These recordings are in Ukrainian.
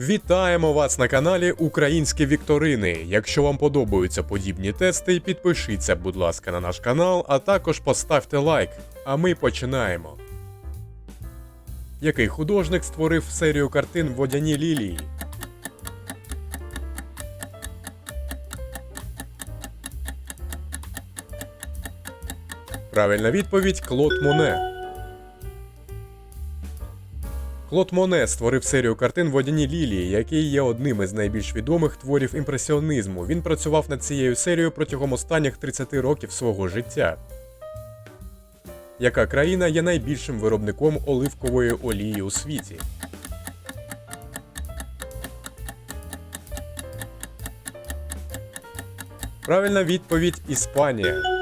Вітаємо вас на каналі Українські Вікторини. Якщо вам подобаються подібні тести, підпишіться, будь ласка, на наш канал, а також поставте лайк. А ми починаємо. Який художник створив серію картин Водяні лілії? Правильна відповідь Клод Моне. Клод Моне створив серію картин Водяні лілії, які є одним із найбільш відомих творів імпресіонізму. Він працював над цією серією протягом останніх 30 років свого життя. Яка країна є найбільшим виробником оливкової олії у світі? Правильна відповідь Іспанія.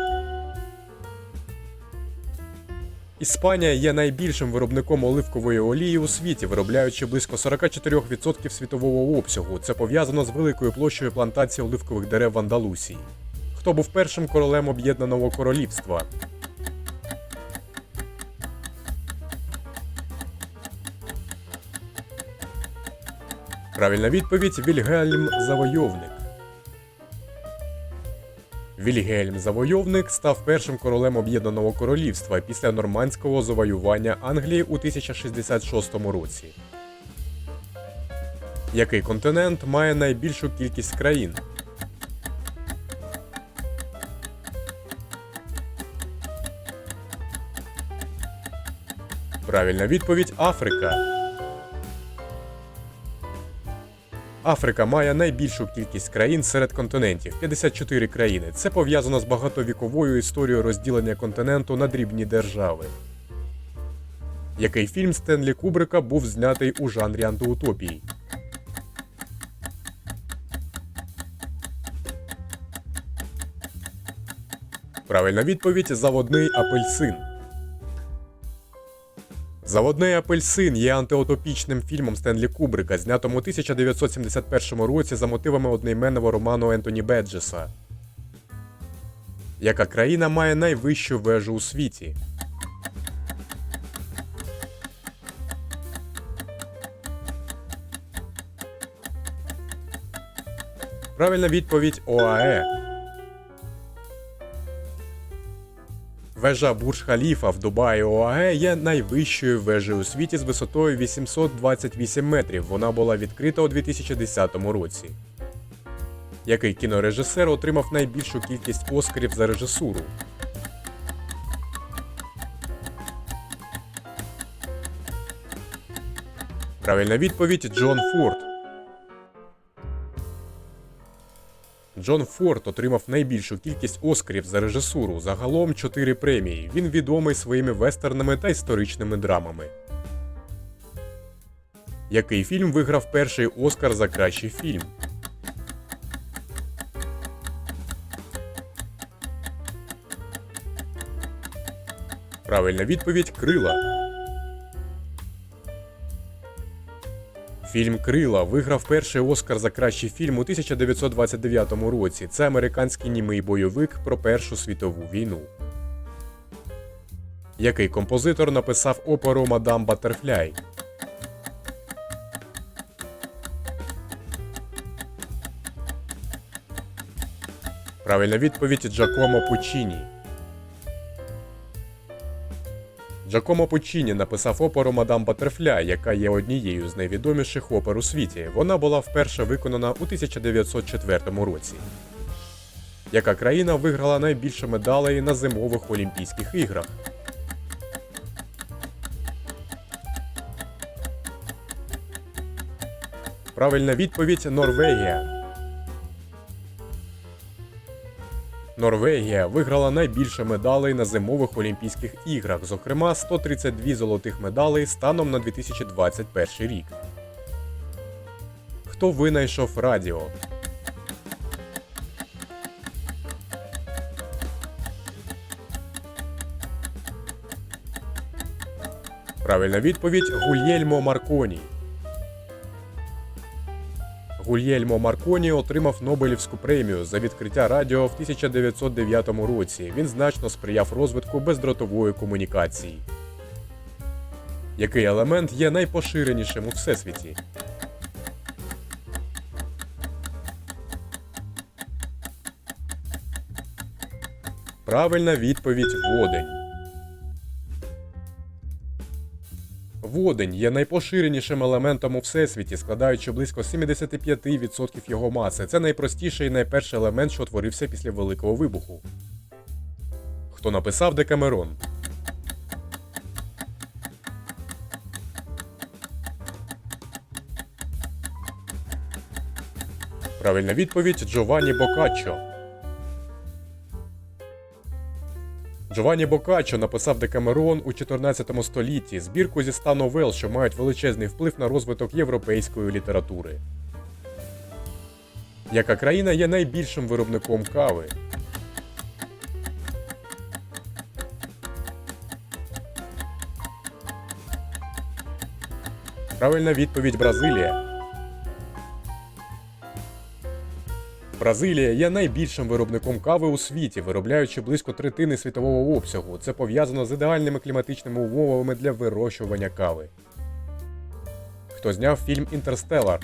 Іспанія є найбільшим виробником оливкової олії у світі, виробляючи близько 44% світового обсягу. Це пов'язано з великою площею плантації оливкових дерев в Андалусії. Хто був першим королем Об'єднаного Королівства? Правильна відповідь Вільгельм Завойовник. Вільгельм Завойовник став першим королем Об'єднаного Королівства після нормандського завоювання Англії у 1066 році. Який континент має найбільшу кількість країн? Правильна відповідь Африка. Африка має найбільшу кількість країн серед континентів 54 країни. Це пов'язано з багатовіковою історією розділення континенту на дрібні держави. Який фільм Стенлі Кубрика був знятий у жанрі антиутопії? Правильна відповідь Заводний апельсин. Заводний апельсин є антиутопічним фільмом Стенлі Кубрика, знятому у 1971 році за мотивами одноіменного роману Ентоні Беджеса. Яка країна має найвищу вежу у світі? Правильна відповідь ОАЕ. Вежа Бурж Халіфа в Дубаї ОАЕ є найвищою вежею у світі з висотою 828 метрів. Вона була відкрита у 2010 році. Який кінорежисер отримав найбільшу кількість оскарів за режисуру? Правильна відповідь Джон Форд. Джон Форд отримав найбільшу кількість оскарів за режисуру, загалом 4 премії. Він відомий своїми вестернами та історичними драмами. Який фільм виграв перший Оскар за кращий фільм? Правильна відповідь Крила. Фільм Крила виграв перший Оскар за кращий фільм у 1929 році. Це американський німий бойовик про Першу світову війну. Який композитор написав оперу Мадам Баттерфляй? Правильна відповідь Джакомо Пучіні. Джакомо Пучіні написав оперу Мадам Баттерфляй, яка є однією з найвідоміших опер у світі. Вона була вперше виконана у 1904 році. Яка країна виграла найбільше медалей на зимових Олімпійських іграх? Правильна відповідь Норвегія. Норвегія виграла найбільше медалей на зимових Олімпійських іграх, зокрема 132 золотих медалей станом на 2021 рік. Хто винайшов радіо? Правильна відповідь Гульєльмо Марконі. Гульєльмо Марконі отримав Нобелівську премію за відкриття радіо в 1909 році. Він значно сприяв розвитку бездротової комунікації. Який елемент є найпоширенішим у всесвіті? Правильна відповідь водень. Водень є найпоширенішим елементом у всесвіті, складаючи близько 75% його маси. Це найпростіший і найперший елемент, що утворився після Великого вибуху. Хто написав Декамерон? Правильна відповідь Джованні Бокаччо. Джованні Бокаччо написав Декамерон у 14 столітті збірку зі ста новел, що мають величезний вплив на розвиток європейської літератури. Яка країна є найбільшим виробником кави? Правильна відповідь Бразилія. Бразилія є найбільшим виробником кави у світі, виробляючи близько третини світового обсягу. Це пов'язано з ідеальними кліматичними умовами для вирощування кави. Хто зняв фільм Інтерстелар?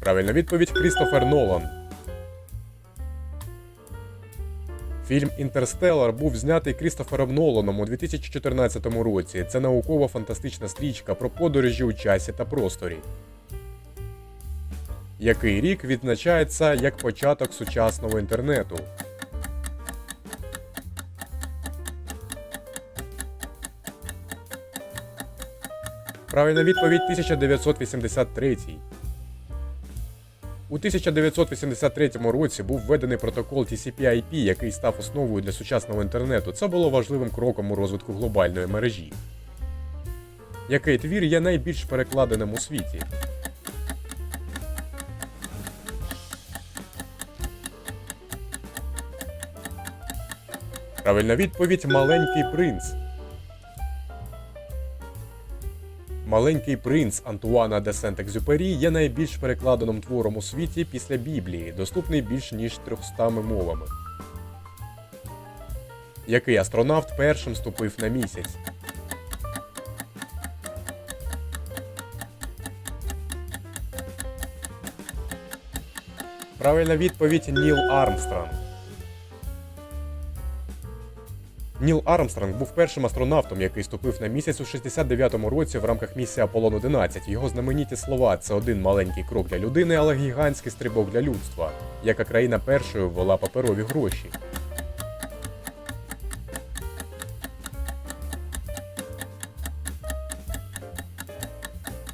Правильна відповідь Крістофер Нолан. Фільм Інтерстелар був знятий Крістофером Ноланом у 2014 році. Це наукова фантастична стрічка про подорожі у часі та просторі. Який рік відзначається як початок сучасного інтернету? Правильна відповідь 1983. У 1983 році був введений протокол TCP/IP, який став основою для сучасного інтернету. Це було важливим кроком у розвитку глобальної мережі. Який твір є найбільш перекладеним у світі? Правильна відповідь Маленький принц. Маленький принц Антуана де Сент-Екзюпері є найбільш перекладеним твором у світі після Біблії, доступний більш ніж 300 мовами. Який астронавт першим ступив на місяць? Правильна відповідь Ніл Армстронг. Ніл Армстронг був першим астронавтом, який ступив на місяць у 69-му році в рамках місії Аполлон 11. Його знамениті слова це один маленький крок для людини, але гігантський стрибок для людства. Яка країна першою ввела паперові гроші?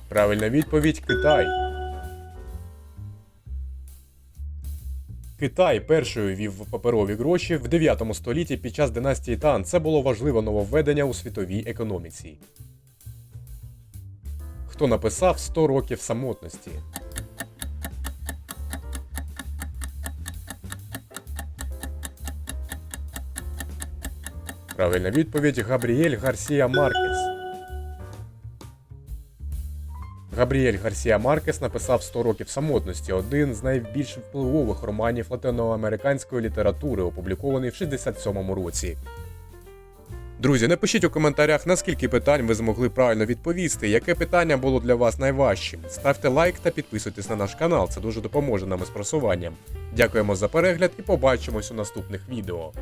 Правильна відповідь Китай. Китай першою ввів паперові гроші в 9 столітті під час династії Тан. Це було важливе нововведення у світовій економіці. Хто написав 100 років самотності? Правильна відповідь Габріель Гарсія Маркес. Габріель Гарсія Маркес написав 100 років самотності, один з найбільш впливових романів латиноамериканської літератури, опублікований в 67-му році. Друзі, напишіть у коментарях, наскільки питань ви змогли правильно відповісти, яке питання було для вас найважчим. Ставте лайк та підписуйтесь на наш канал, це дуже допоможе нам із просуванням. Дякуємо за перегляд і побачимось у наступних відео.